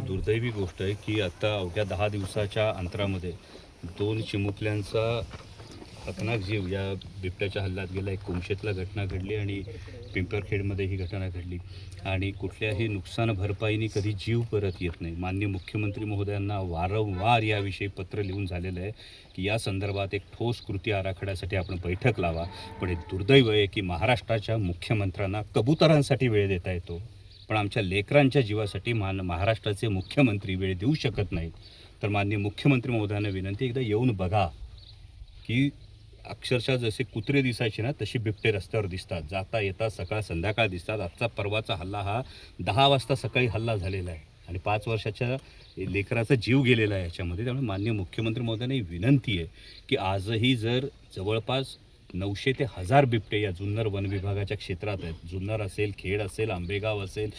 दुर्दैवी गोष्ट आहे की आता अवघ्या दहा दिवसाच्या अंतरामध्ये दोन चिमुकल्यांचा खतरनाक जीव या बिबट्याच्या हल्ल्यात गेला. एक कुमशेतला घटना घडली आणि पिंपरखेडमध्ये ही घटना घडली. आणि कुठल्याही नुकसान भरपाईने कधी जीव परत येत नाही. मान्य मुख्यमंत्री महोदयांना वारंवार याविषयी पत्र लिहून झालेलं आहे की या संदर्भात एक ठोस कृती आराखड्यासाठी आपण बैठक लावा. पण हे दुर्दैव आहे की महाराष्ट्राच्या मुख्यमंत्र्यांना कबुतरांसाठी वेळ देता येतो. पण आमच्या लेकरांच्या जीवासाठी मान महाराष्ट्राचे मुख्यमंत्री वेळ देऊ शकत नाहीत. तर माननीय मुख्यमंत्री महोदयांना विनंती एकदा येऊन बघा की अक्षरशः जसे कुत्रे दिसायचे ना तशी बिबटे रस्त्यावर दिसतात. जाता येता सकाळ संध्याकाळ दिसतात. आजचा परवाचा हल्ला हा दहा वाजता सकाळी हल्ला झालेला आहे. आणि पाच वर्षाच्या लेकराचा जीव गेलेला आहे याच्यामध्ये. त्यामुळे माननीय मुख्यमंत्री महोदयांना ही विनंती आहे की आजही जर जवळपास नऊशे ते हजार बिबटे या जुन्नर वन विभागाच्या क्षेत्रात आहेत. जुन्नर असेल खेड असेल आंबेगाव असेल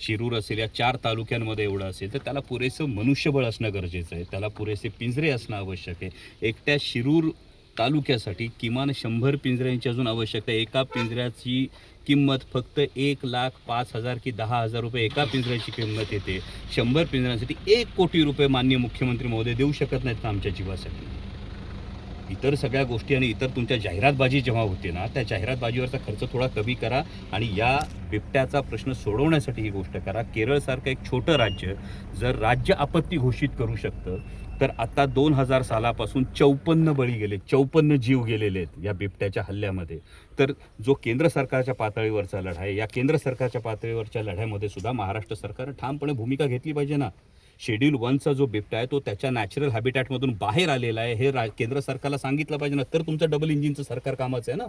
शिरूर असेल या चार तालुक्यांमध्ये एवढं असेल तर त्याला पुरेसं मनुष्यबळ असणं गरजेचं आहे. त्याला पुरेसे पिंजरे असणं आवश्यक आहे. एकट्या शिरूर तालुक्यासाठी किमान शंभर पिंजऱ्यांची अजून आवश्यकता एका पिंजऱ्याची किंमत फक्त एक लाख पाच हजार की दहा हजार रुपये एका पिंजऱ्याची किंमत येते. शंभर पिंजऱ्यांसाठी एक कोटी रुपये माननीय मुख्यमंत्री महोदय देऊ शकत नाहीत का आमच्या जीवासाठी? इतर सगळ्या गोष्टी आणि इतर तुमच्या जाहिरातबाजी जेव्हा होते ना त्या जाहिरातबाजीवरचा खर्च थोडा कमी करा आणि या बिबट्याचा प्रश्न सोडवण्यासाठी ही गोष्ट करा. केरळसारखं एक छोटं राज्य जर राज्य आपत्ती घोषित करू शकतं तर आता दोन हजार सालापासून चौपन्न बळी गेले चौपन्न जीव गेलेले आहेत या बिबट्याच्या हल्ल्यामध्ये. तर जो केंद्र सरकारच्या पातळीवरचा लढा आहे या केंद्र सरकारच्या पातळीवरच्या लढ्यामध्ये सुद्धा महाराष्ट्र सरकारनं ठामपणे भूमिका घेतली पाहिजे ना. शेड्यूल वनचा जो बिबटा आहे तो त्याच्या नॅचरल हॅबिटॅटमधून बाहेर आलेला आहे. हे रा केंद्र सरकारला सांगितलं पाहिजे ना. तर तुमचं डबल इंजिनचं सरकार कामाचं आहे ना.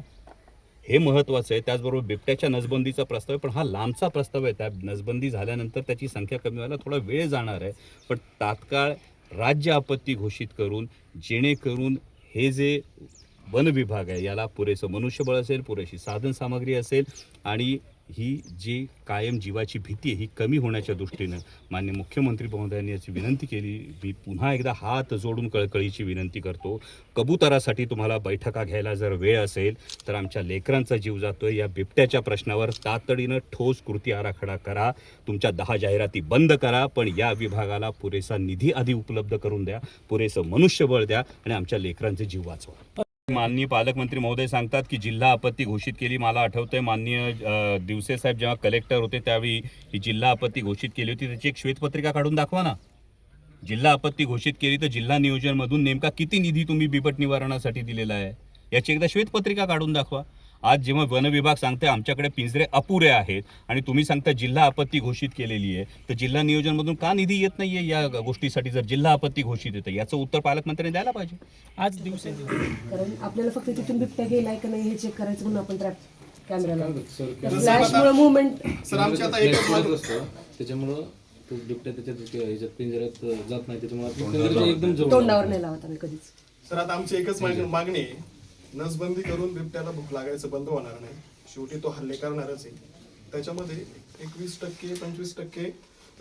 हे महत्त्वाचं आहे. त्याचबरोबर बिबट्याच्या नसबंदीचा प्रस्ताव आहे. पण हा लांबचा प्रस्ताव आहे. त्या नसबंदी झाल्यानंतर त्याची संख्या कमी व्हायला थोडा वेळ जाणार आहे. पण तात्काळ राज्य आपत्ती घोषित करून जेणेकरून हे जे वन विभाग आहे याला पुरेसं मनुष्यबळ असेल पुरेशी साधनसामग्री असेल आणि ही जी कायम जीवाची भीती आहे ही कमी होण्याच्या दृष्टीनं मान्य मुख्यमंत्री महोदयांनी याची विनंती केली. मी पुन्हा एकदा हात जोडून कळकळीची विनंती करतो. कबुतरासाठी तुम्हाला बैठका घ्यायला जर वेळ असेल तर आमच्या लेकरांचा जीव जातोय. या बिबट्याच्या प्रश्नावर तातडीनं ठोस कृती आराखडा करा. तुमच्या दहा जाहिराती बंद करा पण या विभागाला पुरेसा निधी आधी उपलब्ध करून द्या. पुरेसं मनुष्यबळ द्या आणि आमच्या लेकरांचे जीव वाचवा. माननीय पालकमंत्री महोदय सांगतात की जिल्हा आपत्ती घोषित केली मला आठवतंय माननीय दिवसे साहेब जेव्हा कलेक्टर होते त्यावेळी ही जिल्हा आपत्ती घोषित केली होती. त्याची एक श्वेतपत्रिका काढून दाखवा ना. जिल्हा आपत्ती घोषित केली तर जिल्हा नियोजनमधून नेमका किती निधी तुम्ही बिपट निवारणासाठी दिलेला आहे? याची एकदा श्वेतपत्रिका काढून दाखवा. आज जेव्हा वन विभाग सांगते आमच्याकडे पिंजरे अपुरे आहेत आणि तुम्ही सांगता जिल्हा आपत्ती घोषित केलेली आहे तर जिल्हा नियोजनमधून का निधी येत नाहीये या गोष्टीसाठी जर जिल्हा आपत्ती घोषित येतं? याचं उत्तर पालकमंत्र्यांनी द्यायला पाहिजे. आज दिवसे कारण आपल्याला फक्त तिथून बिबट्या गेलाय का नाही हे चेक करायचं म्हणून आपण फ्लॅशमुळे मुवमेंट सर आता एक त्याच्यामुळं तो बिबट्या त्याच्यात ते ह्याच्यात पिंजऱ्यात जात नाही. त्याच्यामुळे एकदम तोंडावर नाही लावत आम्ही कधीच. सर आता आमची एकच माग- मागणी आहे. नसबंदी करून बिबट्याला भूक लागायचं बंद होणार नाही. शेवटी तो हल्ले करणारच आहे. त्याच्यामध्ये एकवीस टक्के पंचवीस टक्के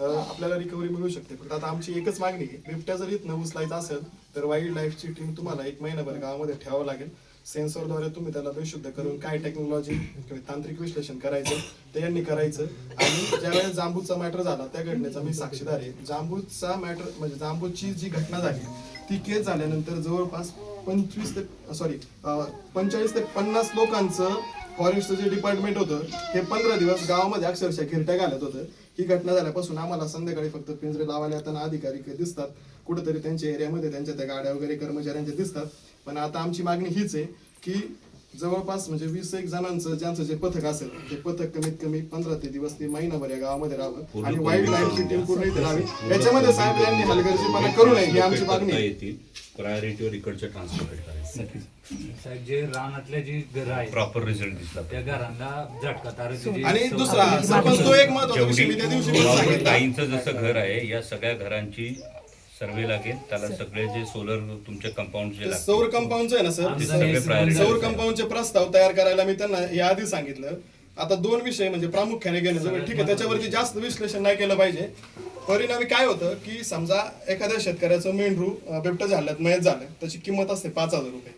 आपल्याला रिकव्हरी मिळू शकते. फक्त आता आमची एकच मागणी आहे. बिबट्या जर इथनं उचलायचं असेल तर वाईल्ड लाईफची टीम तुम्हाला एक महिनाभर गावामध्ये ठेवावं लागेल. सेन्सरद्वारे तुम्ही त्याला बेशुद्ध करून काय टेक्नॉलॉजी किंवा तांत्रिक विश्लेषण करायचं ते यांनी करायचं. आणि ज्यावेळेस जांबूचा मॅटर झाला त्या घटनेचा मी साक्षीदार आहे. जांबूचा मॅटर म्हणजे जांबूची जी घटना झाली ती केस झाल्यानंतर जवळपास पंचवीस ते सॉरी पंचेचाळीस ते पन्नास लोकांचं फॉरेस्टचं जे डिपार्टमेंट होतं हे पंधरा दिवस गावामध्ये अक्षरशः गिरट्या घालत होतं. ही घटना झाल्यापासून आम्हाला संध्याकाळी फक्त पिंजरे लावायला येताना अधिकारी दिसतात. कुठेतरी त्यांच्या एरियामध्ये त्यांच्या त्या गाड्या वगैरे कर्मचाऱ्यांच्या दिसतात. पण आता आमची मागणी हीच आहे की जवळपास म्हणजे वीस एक जणांचं ज्यांचं जे पथक असेल ते पथक कमीत कमी पंधरा ते दिवस ते महिनाभर या गावामध्ये राहावं आणि वाईल्ड लाईफची टीम पूर्ण इथे राहावी. याच्यामध्ये साहेब यांनी हलगर्जीपणा करू नये ही आमची मागणी आहे. प्रायोरिटीवर इकडचं ट्रान्सपोर्ट करायचं साहेब जे रानातल्या जी घरं आहेत प्रॉपर रिझल्ट दिसला त्या घरांना झटका आणि दुसरा सरपंच तो एक महत्त्वाचा विषय मी त्या दिवशी पण जेवढी सांगितला ताईंचं जसं घर आहे या सगळ्या घरांची सर्वे लागेल. त्याला सगळे जे सोलर तुमचे कंपाऊंड जे ते लागतील सौर कंपाऊंडचं आहे ना ते सर सगळे priority सौर. कंपाऊंडचे प्रस्ताव तयार करायला मी त्यांना याआधी सांगितलं. आता दोन विषय म्हणजे प्रामुख्याने घेण्याचं ठीक आहे त्याच्यावरती जास्त विश्लेषण नाही केलं पाहिजे. परिणामी काय होतं की समजा एखाद्या शेतकऱ्याचं मेंढरू बिबटं बिबट्याच्या मयत झालं त्याची किंमत असते पाच हजार रुपये.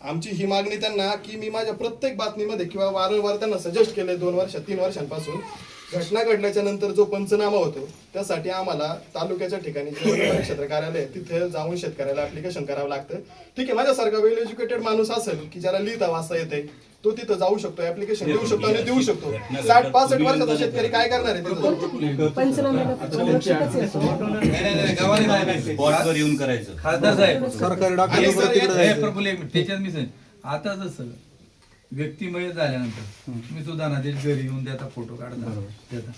आमची ही मागणी त्यांना की मी माझ्या प्रत्येक बातमीमध्ये किंवा वारंवार त्यांना सजेस्ट केलंय दोन वर्ष तीन वर्षांपासून घटना घडल्याच्या नंतर जो पंचनामा होतो त्यासाठी आम्हाला तालुक्याच्या ठिकाणी जे परिक्षेत्र कार्यालय तिथे जाऊन शेतकऱ्याला ऍप्लिकेशन करावं लागतं. ठीक आहे माझ्यासारखा वेल एज्युकेटेड माणूस असेल की ज्याला लिहिता वाचता येते तो तिथं जाऊ शकतो ऍप्लिकेशन देऊ शकतो आणि देऊ शकतो. साठ पासष्ट वर्षाचा शेतकरी काय करणार आहे तिथं? येऊन करायचं. खासदार साहेब. आणि सर एक- प्रफुल्ल एक मिनिट, त्याच्यात मी सांगेन. आता जसं व्यक्तिमय झाल्यानंतर तुम्ही सुद्धा ना ते घरी येऊन त्याचा फोटो काढता. देता.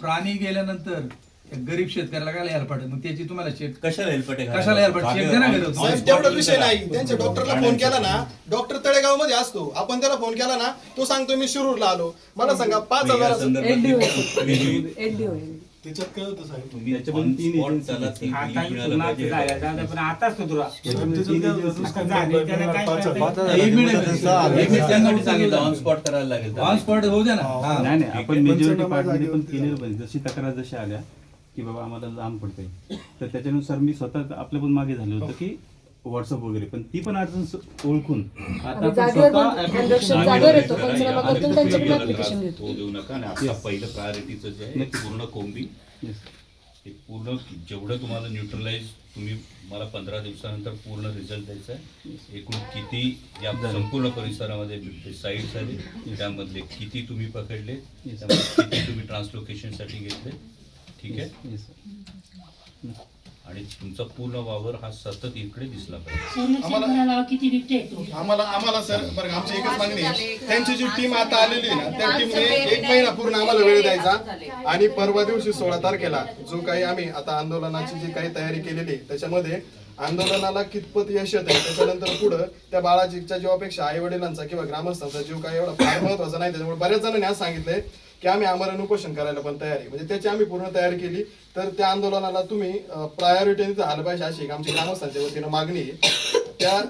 प्राणी गेल्यानंतर त्या गरीब शेतकऱ्याला काय हेल्प पाठवत मग त्याची तुम्हाला शेत कशाला हेल्पटे कशाला हेल्प साहेब तेवढा विषय नाही. त्यांच्या डॉक्टरला फोन केला ना डॉक्टर तळेगावमध्ये असतो. आपण त्याला फोन केला ना तो सांगतो मी शिरूरला आलो. मला सांगा पाच हजार त्याच्यात काय होतं साहेब? तुम्ही on spot त्याला ती bill मिळालं पाहिजे. पण आता सुधरा एक मिनिट एक मिनिट त्यांना सांगितलं ऑन स्पॉट करायला लागेल ऑन स्पॉट होऊ द्या ना. हा. नाही नाही आपण मेजॉरिटी पार्टीने पण केलेलं पाहिजे. जशी तक्रार जशी आल्या की बाबा आम्हाला लांब पडते तर त्याच्यानुसार मी स्वतः आपल्या पण मागे झालं होतं की व्हॉट्सअप वगैरे पण ती पण अडचण स- ओळखून. आता आपण जागेवर स्वतः पण application जागेवर पंचनामा घेतो. तो देऊ नका. आणि आता पहिलं प्रायोरिटीचं जे आहे. पूर्ण कोंबी. Yes. हे पूर्ण जेवढं तुम्हाला न्यूट्रलाइज तुम्ही मला पंधरा दिवसानंतर पूर्ण रिझल्ट द्यायचा आहे. एकूण किती या संपूर्ण परिसरामध्ये साईट झाले त्यामधले किती तुम्ही पकडले त्यामध्ये किती तुम्ही ट्रान्सलोकेशनसाठी घेतले. ठीक आहे? Yes, sir. आणि तुमचा पूर्ण वावर हा सतत इकडे दिसला पाहिजे. सोनूच्या किती बिबटे आहेत तो? आम्हाला आम्हाला सर बरं का, आमची एकच मागणी आहे. त्यांची जी टीम आता आलेली आहे ना त्या टीमने एक महिना पूर्ण आम्हाला वेळ द्यायचा. आणि परवा दिवशी सोळा तारखेला जो काही आम्ही आता आंदोलनाची जी काही तयारी केलेली आहे त्याच्यामध्ये आंदोलनाला कितपत यश येत आहे त्याच्यानंतर पुढं त्या बाळाजीच्या जीवापेक्षा आई वडिलांचा किंवा ग्रामस्थांचा जीव काय एवढा फार महत्त्वाचा नाही त्याच्यामुळे बऱ्याच जणांनी आज सांगितलंय की आम्ही आमरण उपोषण करायला पण तयार म्हणजे त्याची आम्ही पूर्ण तयारी केली. तर त्या आंदोलनाला तुम्ही प्रायोरिटीने आलं पाहिजे अशी आमची ग्रामस्थांच्या वतीनं मागणी आहे. त्या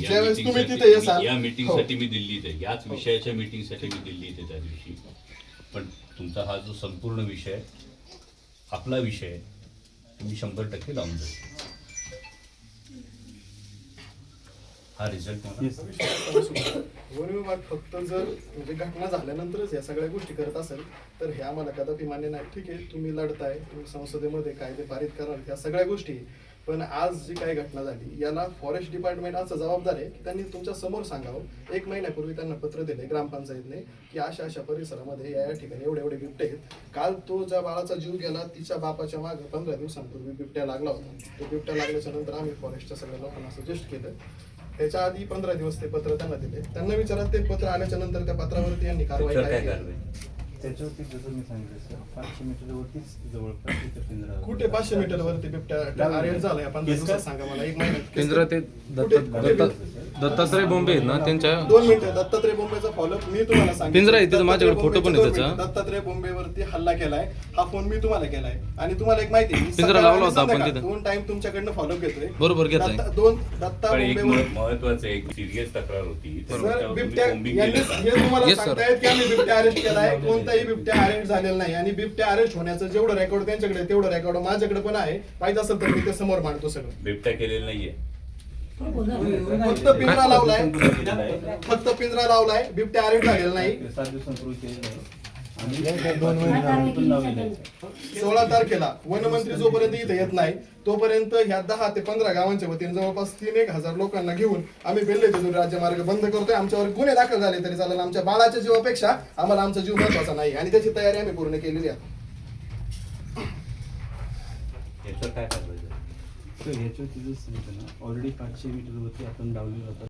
ज्यावेळेस तुम्ही तिथे साठी- येसाल या हो. मीटिंगसाठी मी दिल्लीत आहे. याच विषयाच्या मीटिंगसाठी मी दिल्लीत आहे त्या दिवशी. पण तुमचा हा जो संपूर्ण विषय आपला विषय आहे, तो मी शंभर टक्के लावून जाईल. हा रिझल्ट मला. विभाग फक्त जर म्हणजे घटना झाल्यानंतरच या सगळ्या गोष्टी करत असेल तर हे आम्हाला कदापि मान्य नाही ठीक आहे. तुम्ही लढताय तुम्ही संसदेमध्ये कायदे पारित कराल ह्या सगळ्या गोष्टी. पण आज जी काही घटना झाली याला फॉरेस्ट डिपार्टमेंट असं जबाबदार आहे की त्यांनी तुमच्यासमोर सांगावं. एक महिन्यापूर्वी त्यांना पत्र दिले ग्रामपंचायतने की अशा अशा परिसरामध्ये या या ठिकाणी एवढे एवढे बिबटे आहेत. काल तो ज्या बाळाचा जीव गेला तिच्या बापाच्या मागे पंधरा दिवसांपूर्वी बिबट्या लागला होता. तो बिबट्या लागल्याच्या नंतर आम्ही फॉरेस्टच्या सगळ्या लोकांना सजेस्ट केलं. त्याच्या आधी पंधरा दिवस ते पत्र त्यांना दिले. त्यांना विचारा ते पत्र आल्याच्यानंतर त्या पत्रावरती यांनी कारवाई काय केली? कारवाई? त्याच्यावरती जसं मी सांगितलं सर पाचशे मीटरवरतीच जवळपास इथं पिंजरा कुठे पाचशे मीटर वरती बिबट्या अरेस्ट झालाय पंधरा दिवसात सांगा मला एक महिन्यात केंद्र ते कुठे- कुठे दत्ता- दत्तात्रय बॉम्बे आहेत ना त्यांच्या दोन मिनिटं दत्तात्रय बोंबेचा फॉलोअप मी तुम्हाला सांगितलं. पिंजरा आहे, तिथं माझ्याकडे दत्तात्रय फोटो पण आहे बोंबेचा त्याचा. दोन मिनिटं. दत्तात्रय बोंबेवरती हल्ला केलाय हा फोन मी तुम्हाला केलाय आणि तुम्हाला एक माहिती आहे, मी पिंजरा सकाळ लावला आणि होता आपण संध्याकाळ तिथं. दोन टाइम तुमच्याकडनं फॉलोअप घेतोय बरोबर घेताय. दत्ता- दोन दत्ता पण एक बोंबेवर म- महत्वाचं एक सिरियस तक्रार होती सर त्याच्यावर तुम्ही बिबट्या यांनी केलं का? हे तुम्हाला Yes, sir. सांगतायत की आम्ही बिबट्या अरेस्ट केलाय कोणताही बिबट्या अरेस्ट झालेला नाही. आणि बिबट्या अरेस्ट होण्याचं जेवढं रेकॉर्ड त्यांच्याकडे आहे, तेवढं रेकॉर्ड माझ्याकडे पण आहे. पाहिजे असेल तर मी ते समोर मांडतो सगळं. बिबट्या केलेलं नाहीये. फक्त पिंजरा लावलाय. फक्त पिंजरा लावलाय. बिबट्या अरेस्ट झालेला नाही. सात दिवसांपूर्वी केलेलं आहे. सोळा तारखेला वनमंत्री जोपर्यंत इथे येत नाही तोपर्यंत ह्या दहा ते पंधरा गावांच्या वतीने जवळपास तीन एक हजार लोकांना घेऊन आम्ही बेल्ले तिथून राज्यमार्ग बंद करतोय. आमच्यावर गुन्हे दाखल झाले तरी चालेल. आमच्या बाळाच्या जीवापेक्षा आम्हाला आमचा जीव महत्त्वाचा नाही. आणि त्याची तयारी आम्ही पूर्ण केलेली आहे. ऑलरेडी पाचशे मीटरवरती आपण लावलेलं होतं.